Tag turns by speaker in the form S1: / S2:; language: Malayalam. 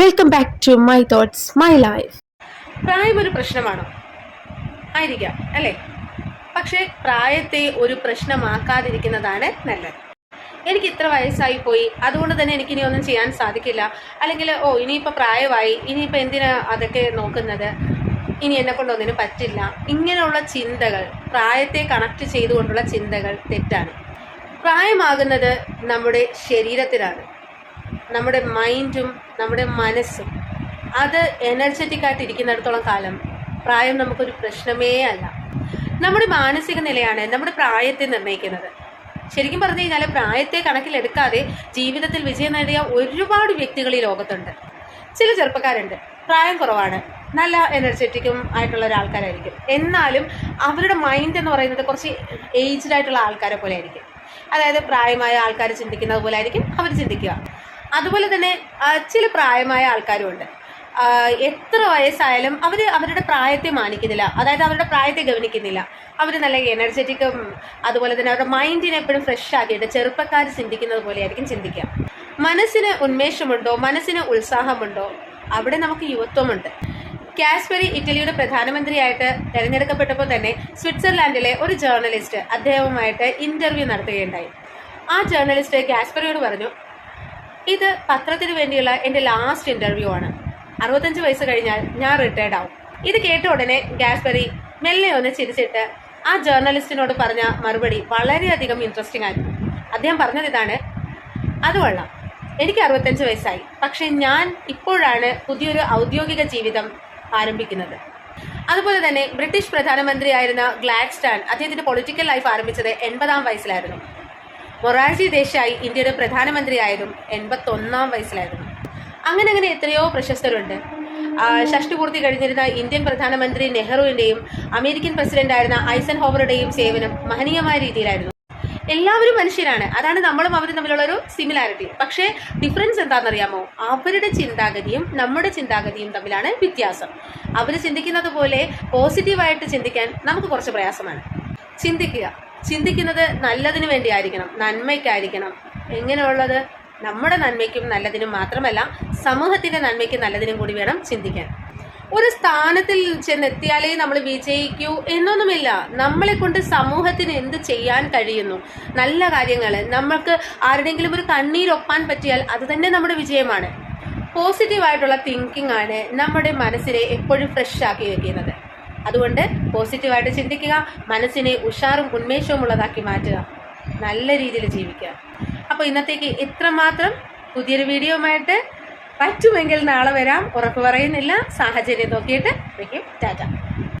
S1: Welcome back to my thoughts my life
S2: പ്രായം ഒരു പ്രശ്നമാണോ? ആയിരിക്കാം അല്ലേ? പക്ഷേ പ്രായത്തെ ഒരു പ്രശ്നമാക്കാതിരിക്കുന്നതാണ് നല്ലത്. എനിക്ക് ഇത്ര വയസ്സായി പോയി അതുകൊണ്ട് തന്നെ എനിക്ക് ഇനി ഒന്നും ചെയ്യാൻ സാധിക്കില്ല. അല്ലെങ്കിൽ ഓ ഇനിയിപ്പോൾ പ്രായമായി ഇനിയിപ്പോൾ എന്തിനാ അതൊക്കെ നോക്കുന്നത്? ഇനി എന്നെ കൊണ്ടൊന്നിനും പറ്റില്ല. ഇങ്ങനെയുള്ള ചിന്തകൾ പ്രായത്തെ കണക്ട് ചെയ്തുകൊണ്ടുള്ള ചിന്തകൾ തെറ്റാണ്. പ്രായമാകുന്നത് നമ്മുടെ ശരീരത്തിലാണ്. നമ്മുടെ മൈൻഡും നമ്മുടെ മനസ്സും അത് എനർജറ്റിക് ആയിട്ട് ഇരിക്കുന്നിടത്തോളം കാലം പ്രായം നമുക്കൊരു പ്രശ്നമേ അല്ല. നമ്മുടെ മാനസിക നിലയാണ് നമ്മുടെ പ്രായത്തെ നിർണയിക്കുന്നത്. ശരിക്കും പറഞ്ഞു കഴിഞ്ഞാൽ പ്രായത്തെ കണക്കിലെടുക്കാതെ ജീവിതത്തിൽ വിജയം നേടിയ ഒരുപാട് വ്യക്തികൾ ഈ ലോകത്തുണ്ട്. ചില ചെറുപ്പക്കാരുണ്ട്. പ്രായം കുറവാണ്. നല്ല എനർജറ്റിക്കും ആയിട്ടുള്ള ഒരാൾക്കാരായിരിക്കും. എന്നാലും അവരുടെ മൈൻഡ് എന്ന് പറയുന്നത് കുറച്ച് ഏജ്ഡ് ആയിട്ടുള്ള ആൾക്കാരെ പോലെ ആയിരിക്കും. അതായത് പ്രായമായ ആൾക്കാർ ചിന്തിക്കുന്നത് പോലെ ആയിരിക്കും അവർ ചിന്തിക്കുക. അതുപോലെ തന്നെ ചില പ്രായമായ ആൾക്കാരുമുണ്ട്. എത്ര വയസ്സായാലും അവർ അവരുടെ പ്രായത്തെ മാനിക്കുന്നില്ല. അതായത് അവരുടെ പ്രായത്തെ ഗവനിക്കുന്നില്ല. അവർ നല്ല എനർജറ്റിക്കും അതുപോലെ തന്നെ അവരുടെ മൈൻഡിനെ എപ്പോഴും ഫ്രഷ് ആക്കിയിട്ട് ചെറുപ്പക്കാർ ചിന്തിക്കുന്നത് പോലെയായിരിക്കും ചിന്തിക്കുക. മനസ്സിന് ഉന്മേഷമുണ്ടോ? മനസ്സിന് ഉത്സാഹമുണ്ടോ? അവിടെ നമുക്ക് യുവത്വമുണ്ട്. കാസ്പെറി ഇറ്റലിയുടെ പ്രധാനമന്ത്രിയായിട്ട് തിരഞ്ഞെടുക്കപ്പെട്ടപ്പോൾ തന്നെ സ്വിറ്റ്സർലാൻഡിലെ ഒരു ജേർണലിസ്റ്റ് അദ്ദേഹവുമായിട്ട് ഇന്റർവ്യൂ നടത്തുകയുണ്ടായി. ആ ജേർണലിസ്റ്റ് കാസ്പെറിയോട് പറഞ്ഞു ഇത് പത്രത്തിന് വേണ്ടിയുള്ള എന്റെ ലാസ്റ്റ് ഇന്റർവ്യൂ ആണ്. അറുപത്തഞ്ച് വയസ്സ് കഴിഞ്ഞാൽ ഞാൻ റിട്ടയർഡ് ആവും. ഇത് കേട്ട ഉടനെ ഗാസ്ബറി മെല്ലെ ഒന്ന് ചിരിച്ചിട്ട് ആ ജേർണലിസ്റ്റിനോട് പറഞ്ഞ മറുപടി വളരെയധികം ഇൻട്രസ്റ്റിംഗ് ആയിരുന്നു. അദ്ദേഹം പറഞ്ഞത് ഇതാണ് അത് കൊള്ളാം. എനിക്ക് അറുപത്തഞ്ച് വയസ്സായി. പക്ഷെ ഞാൻ ഇപ്പോഴാണ് പുതിയൊരു ഔദ്യോഗിക ജീവിതം ആരംഭിക്കുന്നത്. അതുപോലെ തന്നെ ബ്രിട്ടീഷ് പ്രധാനമന്ത്രിയായിരുന്ന ഗ്ലാഡ്സ്റ്റാൻ അദ്ദേഹത്തിന്റെ പൊളിറ്റിക്കൽ ലൈഫ് ആരംഭിച്ചത് എൺപതാം വയസ്സിലായിരുന്നു. മൊറാർജി ദേശായി ഇന്ത്യയുടെ പ്രധാനമന്ത്രിയായതും എൺപത്തൊന്നാം വയസ്സിലായിരുന്നു. അങ്ങനെ അങ്ങനെ എത്രയോ പ്രശസ്തരുണ്ട്. ഷഷ്ടിപൂർത്തി കഴിഞ്ഞിരുന്ന ഇന്ത്യൻ പ്രധാനമന്ത്രി നെഹ്റുവിന്റെയും അമേരിക്കൻ പ്രസിഡന്റായിരുന്ന ഐസൻ ഹോവറുടെയും സേവനം മഹനീയമായ രീതിയിലായിരുന്നു. എല്ലാവരും മനുഷ്യരാണ്. അതാണ് നമ്മളും അവരും തമ്മിലുള്ള ഒരു സിമിലാരിറ്റി പക്ഷേ ഡിഫറൻസ് എന്താണെന്നറിയാമോ? അവരുടെ ചിന്താഗതിയും നമ്മുടെ ചിന്താഗതിയും തമ്മിലാണ് വ്യത്യാസം. അവർ ചിന്തിക്കുന്നത് പോലെ പോസിറ്റീവായിട്ട് ചിന്തിക്കാൻ നമുക്ക് കുറച്ച് പ്രയാസമാണ്. ചിന്തിക്കുക. ചിന്തിക്കുന്നത് നല്ലതിനു വേണ്ടിയായിരിക്കണം നന്മയ്ക്കായിരിക്കണം. എങ്ങനെയുള്ളത്? നമ്മുടെ നന്മയ്ക്കും നല്ലതിനും മാത്രമല്ല സമൂഹത്തിന്റെ നന്മയ്ക്കും നല്ലതിനും കൂടി വേണം ചിന്തിക്കാൻ. ഒരു സ്ഥാനത്തിൽ ചെന്നെത്തിയാലേ നമ്മൾ വിജയിക്കൂ എന്നൊന്നുമില്ല. നമ്മളെ കൊണ്ട് സമൂഹത്തിന് എന്ത് ചെയ്യാൻ കഴിയുന്നു? നല്ല കാര്യങ്ങൾ നമ്മൾക്ക് ആരുടെങ്കിലും ഒരു കണ്ണീരൊപ്പാൻ പറ്റിയാൽ അത് തന്നെ നമ്മുടെ വിജയമാണ്. പോസിറ്റീവായിട്ടുള്ള തിങ്കിങ് ആണ് നമ്മുടെ മനസ്സിനെ എപ്പോഴും ഫ്രഷ് ആക്കി വെക്കുന്നത്. അതുകൊണ്ട് പോസിറ്റീവായിട്ട് ചിന്തിക്കുക മനസ്സിനെ ഉഷാറും ഉന്മേഷവും ഉള്ളതാക്കി മാറ്റുക. നല്ല രീതിയിൽ ജീവിക്കുക. അപ്പോൾ ഇന്നത്തേക്ക് ഇത്രമാത്രം. പുതിയൊരു വീഡിയോയുമായിട്ട് പറ്റുമെങ്കിൽ നാളെ വരാം. ഉറപ്പ് പറയുന്നില്ല. സാഹചര്യം നോക്കിയിട്ട് വയ്ക്കും ടാറ്റ.